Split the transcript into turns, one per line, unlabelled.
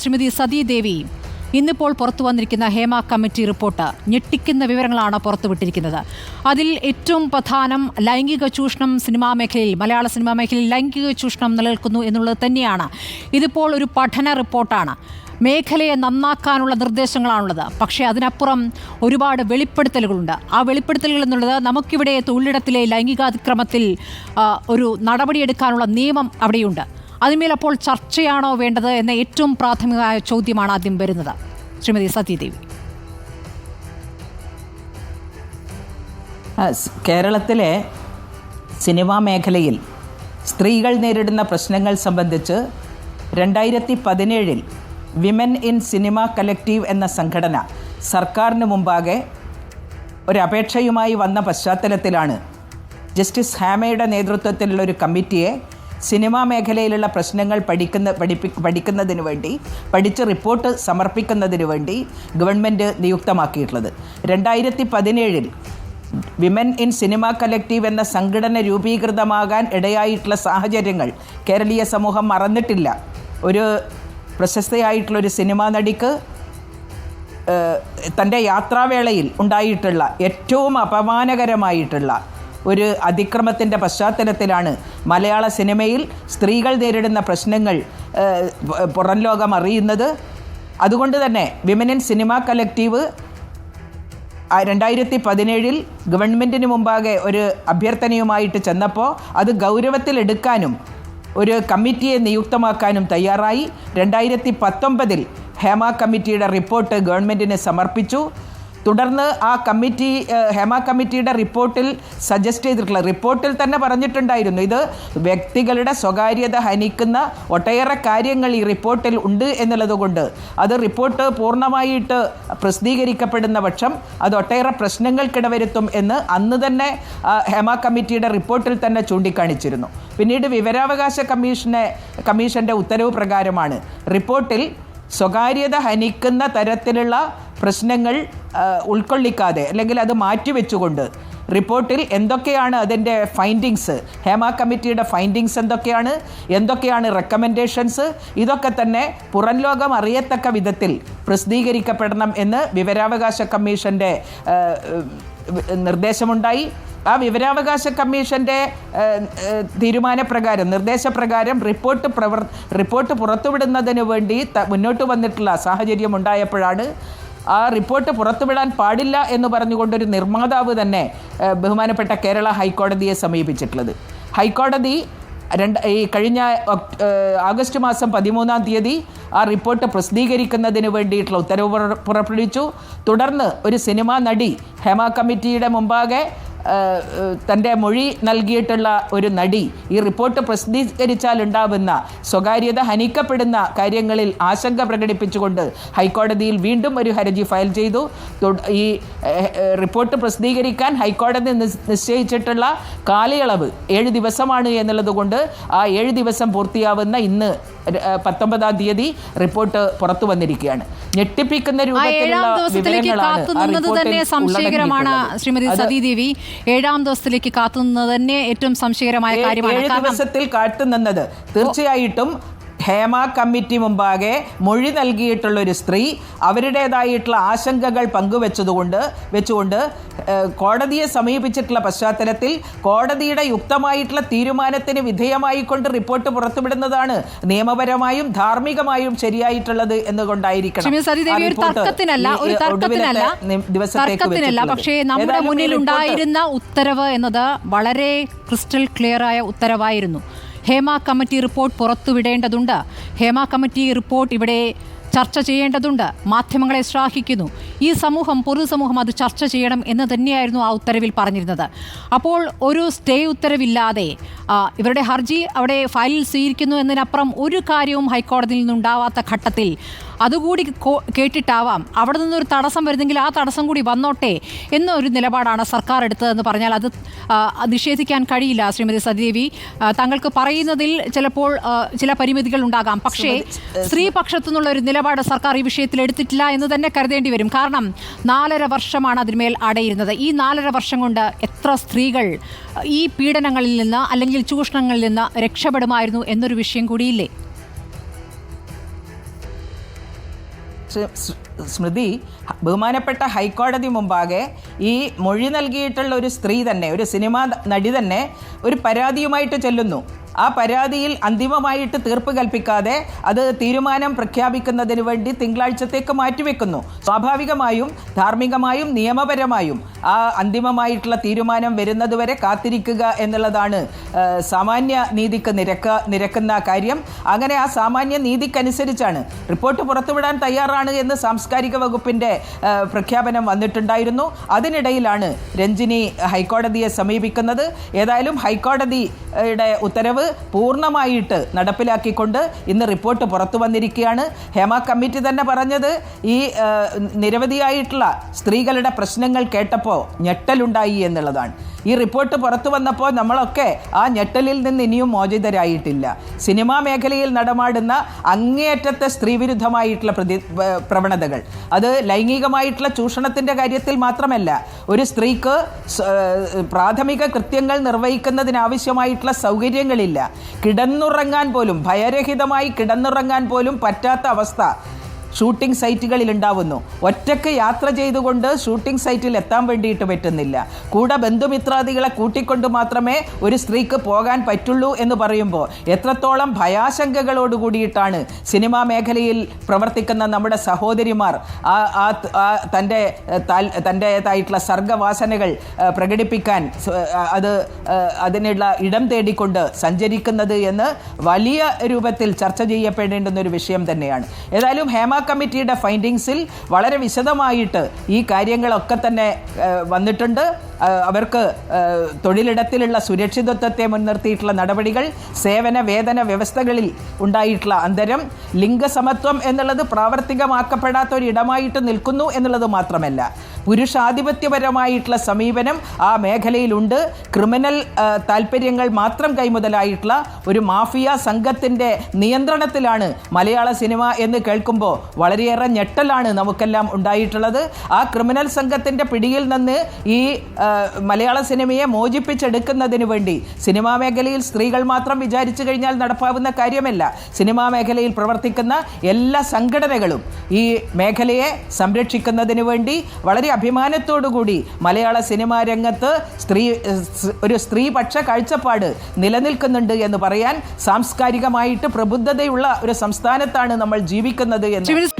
ശ്രീമതി സതീദേവി ഇന്നിപ്പോൾ പുറത്തു വന്നിരിക്കുന്ന ഹേമ കമ്മിറ്റി റിപ്പോർട്ട് ഞെട്ടിക്കുന്ന വിവരങ്ങളാണ് പുറത്തുവിട്ടിരിക്കുന്നത്. അതിൽ ഏറ്റവും പ്രധാനം ലൈംഗിക ചൂഷണം സിനിമാ മേഖലയിൽ മലയാള സിനിമാ മേഖലയിൽ ലൈംഗിക ചൂഷണം നിലനിൽക്കുന്നു എന്നുള്ളത് തന്നെയാണ്. ഇതിപ്പോൾ ഒരു പഠന റിപ്പോർട്ടാണ്. മേഖലയെ നന്നാക്കാനുള്ള നിർദ്ദേശങ്ങളാണുള്ളത്. പക്ഷേ അതിനപ്പുറം ഒരുപാട് വെളിപ്പെടുത്തലുകളുണ്ട്. ആ വെളിപ്പെടുത്തലുകൾ എന്നുള്ളത് നമുക്കിവിടെ തൊഴിലിടത്തിലെ ലൈംഗികാതിക്രമത്തിൽ ഒരു നടപടിയെടുക്കാനുള്ള നിയമം അവിടെയുണ്ട്. അതിന്മേൽ അപ്പോൾ ചർച്ചയാണോ വേണ്ടത് എന്ന ഏറ്റവും പ്രാഥമികമായ ചോദ്യമാണ് ആദ്യം വരുന്നത്. ശ്രീമതി സതീദേവി
ആ, സ് കേരളത്തിലെ സിനിമാ മേഖലയിൽ സ്ത്രീകൾ നേരിടുന്ന പ്രശ്നങ്ങൾ സംബന്ധിച്ച് രണ്ടായിരത്തി പതിനേഴിൽ വിമൻ ഇൻ സിനിമ കലക്റ്റീവ് എന്ന സംഘടന സർക്കാരിന് മുമ്പാകെ ഒരപേക്ഷയുമായി വന്ന പശ്ചാത്തലത്തിലാണ് ജസ്റ്റിസ് ഹാമയുടെ നേതൃത്വത്തിലുള്ള ഒരു കമ്മിറ്റിയെ സിനിമാ മേഖലയിലുള്ള പ്രശ്നങ്ങൾ പഠിക്കുന്ന പഠിപ്പി പഠിക്കുന്നതിന് വേണ്ടി പഠിച്ച് റിപ്പോർട്ട് സമർപ്പിക്കുന്നതിന് വേണ്ടി ഗവൺമെന്റ് നിയുക്തമാക്കിയിട്ടുള്ളത്. രണ്ടായിരത്തി പതിനേഴിൽ വിമൻ ഇൻ സിനിമ കലക്റ്റീവ് എന്ന സംഘടന രൂപീകൃതമാകാൻ ഇടയായിട്ടുള്ള സാഹചര്യങ്ങൾ കേരളീയ സമൂഹം മറന്നിട്ടില്ല. ഒരു പ്രശസ്തയായിട്ടുള്ളൊരു സിനിമാ നടിക്ക് തന്റെ യാത്രാവേളയിൽ ഉണ്ടായിട്ടുള്ള ഏറ്റവും അപമാനകരമായിട്ടുള്ള ഒരു അതിക്രമത്തിന്റെ പശ്ചാത്തലത്തിലാണ് മലയാള സിനിമയിൽ സ്ത്രീകൾ നേരിടുന്ന പ്രശ്നങ്ങൾ പുറം ലോകം അറിയുന്നത്. അതുകൊണ്ട് തന്നെ വിമൻ ഇൻ സിനിമ കലക്റ്റീവ് രണ്ടായിരത്തി പതിനേഴിൽ ഗവൺമെന്റിന് മുമ്പാകെ ഒരു അഭ്യർത്ഥനയുമായിട്ട് ചെന്നപ്പോൾ അത് ഗൗരവത്തിലെടുക്കാനും ഒരു കമ്മിറ്റിയെ നിയുക്തമാക്കാനും തയ്യാറായി. രണ്ടായിരത്തി പത്തൊമ്പതിൽ ഹേമ കമ്മിറ്റിയുടെ റിപ്പോർട്ട് ഗവൺമെന്റിന് സമർപ്പിച്ചു. തുടർന്ന് ആ കമ്മിറ്റി ഹേമ കമ്മിറ്റിയുടെ റിപ്പോർട്ടിൽ സജസ്റ്റ് ചെയ്തിട്ടുള്ള റിപ്പോർട്ടിൽ തന്നെ പറഞ്ഞിട്ടുണ്ടായിരുന്നു ഇത് വ്യക്തികളുടെ സ്വകാര്യത ഹനിക്കുന്ന ഒട്ടേറെ കാര്യങ്ങൾ ഈ റിപ്പോർട്ടിൽ ഉണ്ട് എന്നുള്ളതുകൊണ്ട് അത് റിപ്പോർട്ട് പൂർണമായിട്ട് പ്രസിദ്ധീകരിക്കപ്പെടുന്ന പക്ഷം അത് ഒട്ടേറെ പ്രശ്നങ്ങൾക്കിടവരുത്തും എന്ന് അന്ന് തന്നെ ഹേമ കമ്മിറ്റിയുടെ റിപ്പോർട്ടിൽ തന്നെ ചൂണ്ടിക്കാണിച്ചിരുന്നു. പിന്നീട് വിവരാവകാശ കമ്മീഷനെ കമ്മീഷന്റെ ഉത്തരവ് പ്രകാരമാണ് റിപ്പോർട്ടിൽ സ്വകാര്യത ഹനിക്കുന്ന തരത്തിലുള്ള പ്രശ്നങ്ങൾ ഉൾക്കൊള്ളിക്കാതെ അല്ലെങ്കിൽ അത് മാറ്റിവെച്ചുകൊണ്ട് റിപ്പോർട്ടിൽ എന്തൊക്കെയാണ് അതിന്റെ ഫൈൻഡിങ്സ്? ഹേമ കമ്മിറ്റിയുടെ ഫൈൻഡിങ്സ് എന്തൊക്കെയാണ്? എന്തൊക്കെയാണ് റെക്കമെൻഡേഷൻസ്? ഇതൊക്കെ തന്നെ പുറം ലോകം അറിയത്തക്ക വിധത്തിൽ പ്രസിദ്ധീകരിക്കപ്പെടണം എന്ന് വിവരാവകാശ കമ്മീഷന്റെ നിർദ്ദേശമുണ്ടായി. ആ വിവരാവകാശ കമ്മീഷന്റെ തീരുമാനപ്രകാരം നിർദ്ദേശപ്രകാരം റിപ്പോർട്ട് പ്രവർ റിപ്പോർട്ട് പുറത്തുവിടുന്നതിന് വേണ്ടി മുന്നോട്ട് വന്നിട്ടുള്ള സാഹചര്യം ഉണ്ടായപ്പോഴാണ് ആ റിപ്പോർട്ട് പുറത്തുവിടാൻ പാടില്ല എന്ന് പറഞ്ഞുകൊണ്ടൊരു നിർമ്മാതാവ് തന്നെ ബഹുമാനപ്പെട്ട കേരള ഹൈക്കോടതിയെ സമീപിച്ചിട്ടുള്ളത്. ഹൈക്കോടതി രണ്ട് ഈ കഴിഞ്ഞ ആഗസ്റ്റ് മാസം പതിമൂന്നാം തീയതി ആ റിപ്പോർട്ട് പ്രസിദ്ധീകരിക്കുന്നതിന് വേണ്ടിയിട്ടുള്ള ഉത്തരവ് പുറപ്പെടുവിച്ചു. തുടർന്ന് ഒരു സിനിമാ നടി ഹേമ കമ്മിറ്റിയുടെ മുമ്പാകെ തന്റെ മൊഴി നൽകിയിട്ടുള്ള ഒരു നടി ഈ റിപ്പോർട്ട് പ്രസിദ്ധീകരിച്ചാൽ ഉണ്ടാവുന്ന സ്വകാര്യത ഹനിക്കപ്പെടുന്ന കാര്യങ്ങളിൽ ആശങ്ക പ്രകടിപ്പിച്ചുകൊണ്ട് ഹൈക്കോടതിയിൽ വീണ്ടും ഒരു ഹർജി ഫയൽ ചെയ്തു. ഈ റിപ്പോർട്ട് പ്രസിദ്ധീകരിക്കാൻ ഹൈക്കോടതി നിശ്ചയിച്ചിട്ടുള്ള കാലയളവ് ഏഴ് ദിവസമാണ് എന്നുള്ളതുകൊണ്ട് ആ ഏഴ് ദിവസം പൂർത്തിയാവുന്ന ഇന്ന് പത്തൊമ്പതാം തീയതി റിപ്പോർട്ട് പുറത്തു വന്നിരിക്കുകയാണ്. ഞെട്ടിപ്പിക്കുന്ന രൂപത്തിലുള്ള വിവരങ്ങളാണ്
ശ്രീമതി സതീദേവി. ഏഴാം ദിവസത്തിലേക്ക് കാത്തുനിന്നത് തന്നെ ഏറ്റവും സംശയകരമായ കാര്യമാണ്.
ദിവസത്തിൽ കാത്തുനിന്നത് തീർച്ചയായിട്ടും ഹേമ കമ്മിറ്റി മുമ്പാകെ മൊഴി നൽകിയിട്ടുള്ള ഒരു സ്ത്രീ അവരുടേതായിട്ടുള്ള ആശങ്കകൾ പങ്കുവെച്ചതുകൊണ്ട് വെച്ചുകൊണ്ട് കോടതിയെ സമീപിച്ചിട്ടുള്ള പശ്ചാത്തലത്തിൽ കോടതിയുടെ യുക്തമായിട്ടുള്ള തീരുമാനത്തിന് വിധേയമായിക്കൊണ്ട് റിപ്പോർട്ട് പുറത്തുവിടുന്നതാണ് നിയമപരമായും ധാർമ്മികമായും ശരിയായിട്ടുള്ളത് എന്നുകൊണ്ടായിരിക്കണം. ദിവസത്തേക്ക്
പക്ഷേ നമ്മുടെ മുന്നിൽ ഉണ്ടായിരുന്ന ഉത്തരവ് എന്നത് വളരെ ക്രിസ്റ്റൽ ക്ലിയർ ആയ ഉത്തരവായിരുന്നു. ഹേമ കമ്മിറ്റി റിപ്പോർട്ട് പുറത്തുവിടേണ്ടതുണ്ട്. ഹേമ കമ്മിറ്റി റിപ്പോർട്ട് ഇവിടെ ചർച്ച ചെയ്യേണ്ടതുണ്ട്. മാധ്യമങ്ങളെ ശ്ലാഘിക്കുന്നു. ഈ സമൂഹം പൊതുസമൂഹം അത് ചർച്ച ചെയ്യണം എന്ന് തന്നെയായിരുന്നു ആ ഉത്തരവിൽ പറഞ്ഞിരുന്നത്. അപ്പോൾ ഒരു സ്റ്റേ ഉത്തരവില്ലാതെ ഇവരുടെ ഹർജി അവിടെ ഫയലിൽ സ്വീകരിക്കുന്നു എന്നതിനപ്പുറം ഒരു കാര്യവും ഹൈക്കോടതിയിൽ നിന്നുണ്ടാവാത്ത ഘട്ടത്തിൽ അതുകൂടി കേട്ടിട്ടാവാം. അവിടെ നിന്നൊരു തടസ്സം വരുന്നെങ്കിൽ ആ തടസ്സം കൂടി വന്നോട്ടെ എന്നൊരു നിലപാടാണ് സർക്കാർ എടുത്തതെന്ന് പറഞ്ഞാൽ അത് നിഷേധിക്കാൻ കഴിയില്ല ശ്രീമതി സതീദേവി. തങ്ങൾക്ക് താങ്കൾക്ക് പറയുന്നതിൽ ചിലപ്പോൾ ചില പരിമിതികൾ ഉണ്ടാകാം. പക്ഷേ സ്ത്രീ പക്ഷത്തു നിന്നുള്ള ഒരു നിലപാട് സർക്കാർ ഈ വിഷയത്തിൽ എടുത്തിട്ടില്ല എന്ന് തന്നെ കരുതേണ്ടി വരും. കാരണം നാലര വർഷമാണ് അതിന്മേൽ അടയിരുന്നത്. ഈ നാലര വർഷം കൊണ്ട് എത്ര സ്ത്രീകൾ ഈ പീഡനങ്ങളിൽ നിന്ന് അല്ലെങ്കിൽ ചൂഷണങ്ങളിൽ നിന്ന് രക്ഷപ്പെടുമായിരുന്നു എന്നൊരു വിഷയം കൂടിയില്ലേ?
സ്മൃതി ബഹുമാനപ്പെട്ട ഹൈക്കോടതി മുമ്പാകെ ഈ മൊഴി നൽകിയിട്ടുള്ള ഒരു സ്ത്രീ തന്നെ ഒരു സിനിമാ നടി തന്നെ ഒരു പരാതിയുമായിട്ട് ചെല്ലുന്നു. ആ പരാതിയിൽ അന്തിമമായിട്ട് തീർപ്പ് കൽപ്പിക്കാതെ അത് തീരുമാനം പ്രഖ്യാപിക്കുന്നതിന് വേണ്ടി തിങ്കളാഴ്ചത്തേക്ക് മാറ്റിവെക്കുന്നു. സ്വാഭാവികമായും ധാർമ്മികമായും നിയമപരമായും ആ അന്തിമമായിട്ടുള്ള തീരുമാനം വരുന്നതുവരെ കാത്തിരിക്കുക എന്നുള്ളതാണ് സാമാന്യ നീതിക്ക് നിരക്ക നിരക്കുന്ന കാര്യം. അങ്ങനെ ആ സാമാന്യ നീതിക്കനുസരിച്ചാണ് റിപ്പോർട്ട് പുറത്തുവിടാൻ തയ്യാറാണ് എന്ന് സാംസ്കാരിക വകുപ്പിന്റെ പ്രഖ്യാപനം വന്നിട്ടുണ്ടായിരുന്നു. അതിനിടയിലാണ് രഞ്ജിനി ഹൈക്കോടതിയെ സമീപിക്കുന്നത്. ഏതായാലും ഹൈക്കോടതിയുടെ ഉത്തരവ് പൂർണമായിട്ട് നടപ്പിലാക്കിക്കൊണ്ട് ഇന്ന് റിപ്പോർട്ട് പുറത്തു വന്നിരിക്കുകയാണ്. ഹേമ കമ്മിറ്റി തന്നെ പറഞ്ഞത് ഈ നിരവധിയായിട്ടുള്ള സ്ത്രീകളുടെ പ്രശ്നങ്ങൾ കേട്ടപ്പോൾ ഞെട്ടലുണ്ടായി എന്നുള്ളതാണ്. ഈ റിപ്പോർട്ട് പുറത്തു വന്നപ്പോൾ നമ്മളൊക്കെ ആ ഞെട്ടലിൽ നിന്ന് ഇനിയും മോചിതരായിട്ടില്ല. സിനിമാ മേഖലയിൽ നടമാടുന്ന അങ്ങേയറ്റത്തെ സ്ത്രീവിരുദ്ധമായിട്ടുള്ള പ്രതി പ്രവണതകൾ. അത് ലൈംഗികമായിട്ടുള്ള ചൂഷണത്തിന്റെ കാര്യത്തിൽ മാത്രമല്ല ഒരു സ്ത്രീക്ക് പ്രാഥമിക കൃത്യങ്ങൾ നിർവഹിക്കുന്നതിനാവശ്യമായിട്ടുള്ള സൗകര്യങ്ങളില്ല. കിടന്നുറങ്ങാൻ പോലും ഭയരഹിതമായി കിടന്നുറങ്ങാൻ പോലും പറ്റാത്ത അവസ്ഥ ഷൂട്ടിംഗ് സൈറ്റുകളിൽ ഉണ്ടാവുന്നു ഒറ്റയ്ക്ക് യാത്ര ചെയ്തുകൊണ്ട് ഷൂട്ടിംഗ് സൈറ്റിൽ എത്താൻ വേണ്ടിയിട്ട് പറ്റുന്നില്ല. കൂടെ ബന്ധുമിത്രാദികളെ കൂട്ടിക്കൊണ്ട് മാത്രമേ ഒരു സ്ത്രീക്ക് പോകാൻ പറ്റുള്ളൂ എന്ന് പറയുമ്പോൾ എത്രത്തോളം ഭയാശങ്കകളോട് കൂടിയിട്ടാണ് സിനിമാ മേഖലയിൽ പ്രവർത്തിക്കുന്ന നമ്മുടെ സഹോദരിമാർ ആ ആ തന്റെ തന്റേതായിട്ടുള്ള സർഗവാസനകൾ പ്രകടിപ്പിക്കാൻ അത് അതിനുള്ള ഇടം തേടിക്കൊണ്ട് സഞ്ചരിക്കുന്നത് എന്ന് വലിയ രൂപത്തിൽ ചർച്ച ചെയ്യപ്പെടേണ്ടുന്ന ഒരു വിഷയം തന്നെയാണ്. ഏതായാലും ഹേമ കമ്മിറ്റിയുടെ ഫൈൻഡിങ്സിൽ വളരെ വിശദമായിട്ട് ഈ കാര്യങ്ങളൊക്കെ തന്നെ വന്നിട്ടുണ്ട്. അവർക്ക് തൊഴിലിടത്തിലുള്ള സുരക്ഷിതത്വത്തെ മുൻനിർത്തിയിട്ടുള്ള നടപടികൾ സേവന വേതന വ്യവസ്ഥകളിൽ ഉണ്ടായിട്ടുള്ള അന്തരം ലിംഗസമത്വം എന്നുള്ളത് പ്രാവർത്തികമാക്കപ്പെടാത്ത ഒരു ഇടമായിട്ട് നിൽക്കുന്നു എന്നുള്ളത് മാത്രമല്ല. പുരുഷാധിപത്യപരമായിട്ടുള്ള സമീപനം ആ മേഖലയിലുണ്ട്. ക്രിമിനൽ താല്പര്യങ്ങൾ മാത്രം കൈമുതലായിട്ടുള്ള ഒരു മാഫിയ സംഘത്തിന്റെ നിയന്ത്രണത്തിലാണ് മലയാള സിനിമ എന്ന് കേൾക്കുമ്പോൾ വളരെയേറെ ഞെട്ടലാണ് നമുക്കെല്ലാം ഉണ്ടായിട്ടുള്ളത്. ആ ക്രിമിനൽ സംഘത്തിന്റെ പിടിയിൽ നിന്ന് ഈ മലയാള സിനിമയെ മോചിപ്പിച്ചെടുക്കുന്നതിന് വേണ്ടി സിനിമാ മേഖലയിൽ സ്ത്രീകൾ മാത്രം വിചാരിച്ചു കഴിഞ്ഞാൽ നടപ്പാവുന്ന കാര്യമല്ല. സിനിമാ മേഖലയിൽ പ്രവർത്തിക്കുന്ന എല്ലാ സംഘടനകളും ഈ മേഖലയെ സംരക്ഷിക്കുന്നതിന് വേണ്ടി വളരെ അഭിമാനത്തോടുകൂടി മലയാള സിനിമാ രംഗത്ത് സ്ത്രീ ഒരു സ്ത്രീപക്ഷ കാഴ്ചപ്പാട് നിലനിൽക്കുന്നുണ്ട് എന്ന് പറയാൻ സാംസ്കാരികമായിട്ട് പ്രബുദ്ധതയുള്ള ഒരു സംസ്ഥാനത്താണ് നമ്മൾ ജീവിക്കുന്നത് എന്ന്.